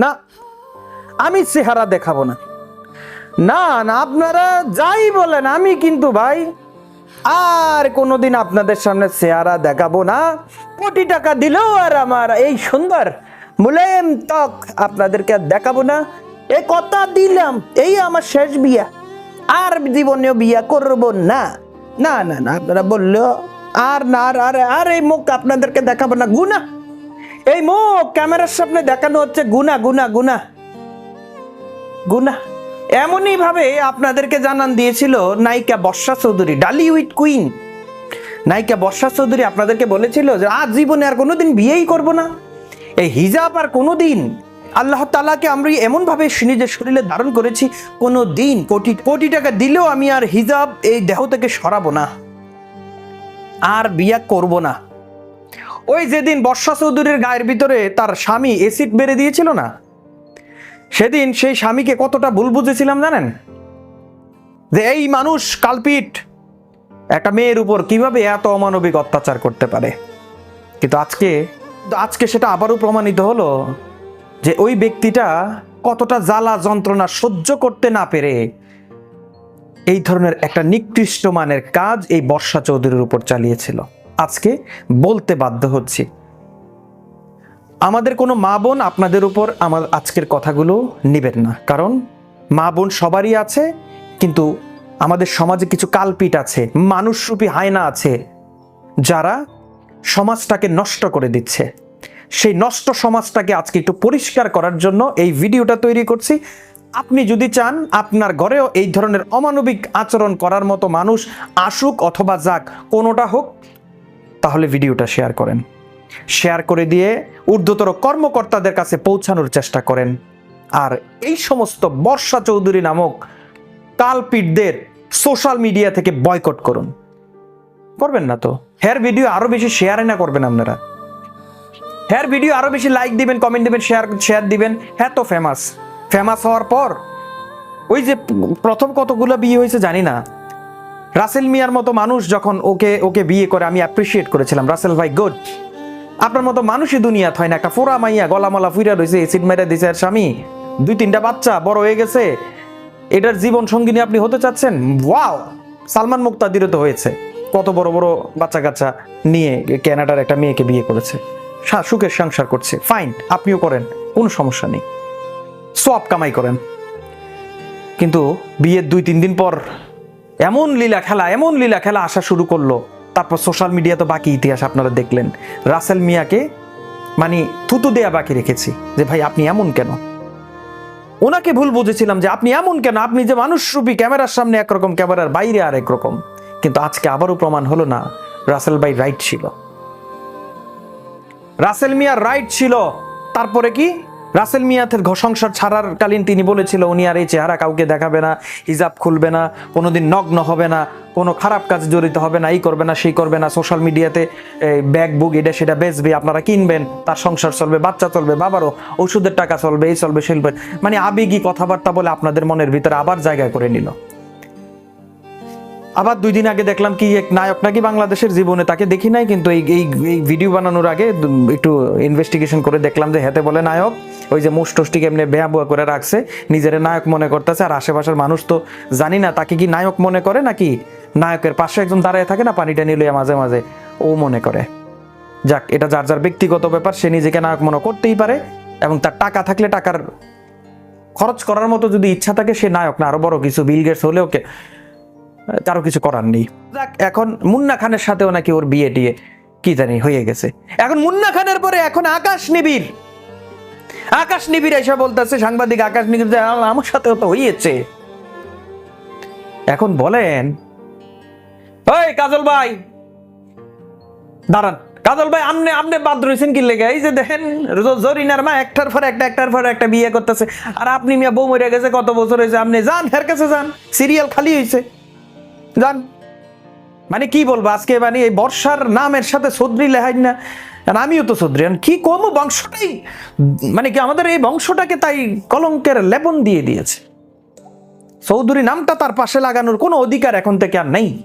না, আমি চেহারা দেখাবো না। না না, আপনারা যাই বলেন, আমি কিন্তু ভাই আর কোনোদিন আপনাদের সামনে চেহারা দেখাবো না। কোটি টাকা দিলেও আর আমার এই সুন্দর মুলেম ত্বক আপনাদেরকে আর দেখাবো না। এ কথা দিলাম, এই আমার শেষ বিয়া। আর জীবনেও বিয়া করব না। না না না, আপনারা বলল, আর না, আর আর আর এই মুখ আপনাদেরকে দেখাবো না। গুনা এই মুখ, ক্যামেরার সামনে দেখানো হচ্ছে গুনা গুনা গুনা। গুনা। এমনই ভাবে আপনাদেরকে জানান দিয়েছিল নায়িকা বর্ষা চৌধুরী ডালি উইথ কুইন। নায়িকা বর্ষা চৌধুরী আপনাদেরকে বলেছিল যে, আজ জীবনে আর কোনোদিন বিয়েই করব না। এই হিজাব আর কোনোদিন আল্লাহ তালাকে আমরা এমনভাবে নিজের শরীরে ধারণ করেছি কোনো দিন কোটি কোটি টাকা দিলেও আমি আর হিজাব এই দেহ থেকে সরাবো না। আর বিয়া করব না। ওই যেদিন বর্ষা চৌধুরীর গায়ের ভিতরে তার স্বামী এসিড বেড়ে দিয়েছিল না? সেদিন সেই স্বামীকে কতটা ভুল বুঝেছিলাম জানেন? যে এই মানুষ কালপিট। একটা মেয়ের উপর কীভাবে এত অমানবিক অত্যাচার করতে পারে? কিন্তু আজকে আজকে সেটা আবারও প্রমাণিত হলো যে ওই ব্যক্তিটা কতটা জ্বালা যন্ত্রণা সহ্য করতে না পেরে এই ধরনের একটা নিকৃষ্ট মানের কাজ এই বর্ষা চৌধুরীর উপর চালিয়েছিল। আজকে বলতে বাধ্য হচ্ছি। আমাদের কোনো মা বোন আপনাদের উপর আমার আজকের কথাগুলো নেবেন না। কারণ মা বোন সবারই আছে, কিন্তু আমাদের সমাজে কিছু কালপিট আছে, মানুষরূপী হায়না আছে, যারা সমাজটাকে নষ্ট করে দিচ্ছে। সেই নষ্ট সমাজটাকে আজকে একটু পরিষ্কার করার জন্য এই ভিডিওটা তৈরি করছি। আপনি যদি চান আপনার ঘরেও এই ধরনের অমানবিক আচরণ করার মতো মানুষ আসুক অথবা যাক, কোনোটা হোক তাহলে ভিডিওটা শেয়ার করেন। শেয়ার করে দিয়ে ঊর্ধ্বতর কর্মকর্তাদের কাছে পৌঁছানোর চেষ্টা করেন। আর এই সমস্ত বর্ষা চৌধুরী নামক কালপিটদের সোশ্যাল মিডিয়া থেকে বয়কট করুন। করবেন না তো? হেয়ার ভিডিও আরও বেশি শেয়ারে না করবেন আপনারা? হেয়ার ভিডিও আরও বেশি লাইক দিবেন কমেন্ট দিবেন শেয়ার শেয়ার দিবেন। হ্যাঁ তো ফেমাস ফেমাস হওয়ার পর ওই যে প্রথম কতগুলো বিয়ে হয়েছে জানি না। রাসেল মিয়ার মতো মানুষ যখন ওকে ওকে বিয়ে করে আমি অ্যাপ্রিসিয়েট করেছিলাম। রাসেল ভাই গুড আপনার মতো মানুষই দুনিয়াত হয় না। একটা ফোরা মাইয়া গলামালা ফুইরা রয়েছে এসিড মেরে দিছে আর স্বামী। দুই তিনটা বাচ্চা, বড় হয়ে গেছে। এটার জীবন সঙ্গিনী আপনি হতে চাচ্ছেন? ওয়াও সালমান মুক্তাদিরও তো হয়েছে। কত বড় বড় বাচ্চা কাচ্চা নিয়ে ক্যানাডার একটা মেয়েকে বিয়ে করেছে। সুখের সংসার করছে। ফাইন আপনিও করেন, কোনো সমস্যা নেই। সব কামাই করেন। কিন্তু বিয়ের দুই, তিন দিন পর এমন লীলা খেলা, এমন লীলা খেলা আসা শুরু করল। তারপর সোশ্যাল মিডিয়া তো বাকি ইতিহাস আপনারা দেখলেন। রাসেল মিয়াকে মানে থুতু দেয়া বাকি রেখেছি যে, ভাই, আপনি এমন কেন? ওনাকে ভুল বুঝেছিলাম যে, আপনি এমন কেন? আপনি যে মানুষরূপী, ক্যামেরার সামনে একরকম, ক্যামেরার বাইরে আর একরকম। কিন্তু আজকে আবারও প্রমাণ হলো না, রাসেল ভাই রাইট ছিল। রাসেল মিয়ার রাইট ছিল। তারপরে কি? রাসেল মিয়াতের সংসার ছাড়ার কালীন তিনি বলেছিল, উনি আর এই চেহারা কাউকে দেখাবে না, হিজাব খুলবে না, কোনোদিন নগ্ন হবে না, কোনো খারাপ কাজ জড়িত হবে না, এই করবে না, সেই করবে না সোশ্যাল মিডিয়াতে ব্যাগ বুক এটা সেটা বেচবে, আপনারা কিনবেন, তার সংসার চলবে, বাচ্চা চলবে, বাবারও ওষুধের টাকা চলবে, এই চলবে চলবে। মানে আবেগী কথাবার্তা বলে আপনাদের মনের ভিতরে আবার জায়গা করে নিল। আবার দুই দিন আগে দেখলাম কি এক নায়ক নাকি বাংলাদেশের জীবনে তাকে দেখি নাই, কিন্তু এই এই ভিডিও বানানোর আগে, একটু ইনভেস্টিগেশন করে দেখলাম যে হেতে বলে, নায়ক ওই যে মুষ টষ্টিকে এমনি বেয়া বুয়া করে রাখছে, নিজের নায়ক মনে করতেছে, আর আশেপাশের মানুষ তো জানি না, তাকে কি নায়ক মনে করে নাকি নায়কের পাশে একজন দাঁড়ায় থাকে না, পানিটা নিলে মাঝে মাঝে, ও মনে করে। যাক, এটা যার যার ব্যক্তিগত ব্যাপার, সে নিজেকে নায়ক মনে করতেই পারে, এবং তার টাকা থাকলে টাকার খরচ করার মতো যদি ইচ্ছা থাকে, সে নায়ক না, আরও বড় কিছু বিল গেটস হলেও কে কারও কিছু করার নেই। যাক, এখন মুন্না খানের সাথেও নাকি ওর বিয়ে টিয়ে কি জানি, হয়ে গেছে। এখন মুন্না খানের পরে এখন আকাশ নিবিড়। আকাশ নিবিড় এসে বলতেছে, সাংবাদিক আকাশ নিবিড় আমার সাথেও তো হইয়েছে। এখন বলেন ওই কাজল ভাই, দাঁড়ান, কাজল ভাই, আপনি আপনি বাদ রয়েছেন কি লেগে? এই যে দেখেন জরিনার মা একটার পর একটা, একটার পর একটা বিয়ে করতেছে। আর আপনি মিয়া বউ মরে গেছে, কত বছর হয়েছে? আপনি যান, হের কাছে যান, সিরিয়াল খালি হয়েছে যান। মানে কি বলব, আজকে মানে এই বর্ষার নামের সাথে সদ্রি লেহাই না। আমিও তো আর কি কম বংশটাই মানে কি আমাদের এই বংশটাকে তাই কলঙ্কের লেপন দিয়ে দিয়েছে। চৌধুরী নামটা তার পাশে লাগানোর কোনো অধিকার এখন থেকে আর নেই।